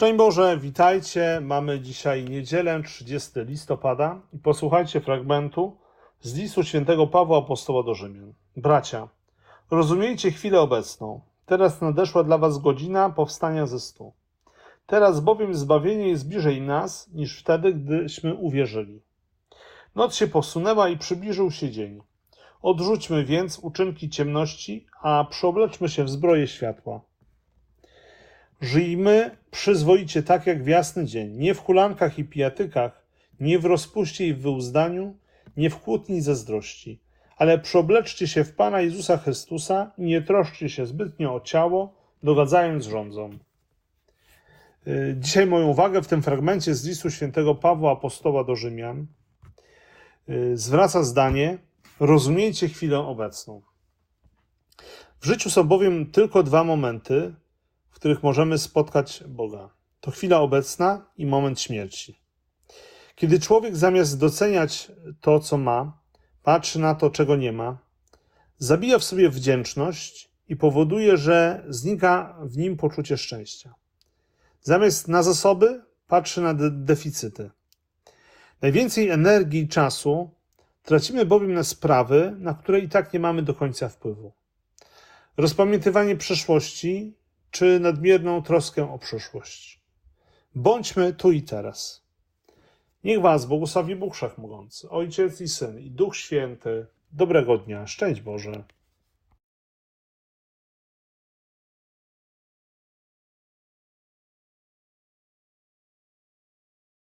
Szczęść Boże, witajcie. Mamy dzisiaj niedzielę 30 listopada i posłuchajcie fragmentu z listu świętego Pawła Apostoła do Rzymian. Bracia, rozumiejcie chwilę obecną. Teraz nadeszła dla was godzina powstania ze stu. Teraz bowiem zbawienie jest bliżej nas niż wtedy, gdyśmy uwierzyli. Noc się posunęła i przybliżył się dzień. Odrzućmy więc uczynki ciemności, a przyobleczmy się w zbroję światła. Żyjmy przyzwoicie tak jak w jasny dzień, nie w hulankach i pijatykach, nie w rozpuście i w wyuzdaniu, nie w kłótni zazdrości, ale przyobleczcie się w Pana Jezusa Chrystusa i nie troszczcie się zbytnio o ciało, dogadzając rządzom. Y, Dzisiaj moją uwagę w tym fragmencie z listu świętego Pawła Apostoła do Rzymian y, zwraca zdanie rozumiejcie chwilę obecną. W życiu są bowiem tylko dwa momenty, w których możemy spotkać Boga. To chwila obecna i moment śmierci. Kiedy człowiek zamiast doceniać to, co ma, patrzy na to, czego nie ma, zabija w sobie wdzięczność i powoduje, że znika w nim poczucie szczęścia. Zamiast na zasoby, patrzy na de- deficyty. Najwięcej energii i czasu tracimy bowiem na sprawy, na które i tak nie mamy do końca wpływu. Rozpamiętywanie przeszłości czy nadmierną troskę o przyszłość. Bądźmy tu i teraz. Niech Was błogosławi Bóg Wszechmogący, Ojciec i Syn i Duch Święty. Dobrego dnia. Szczęść Boże.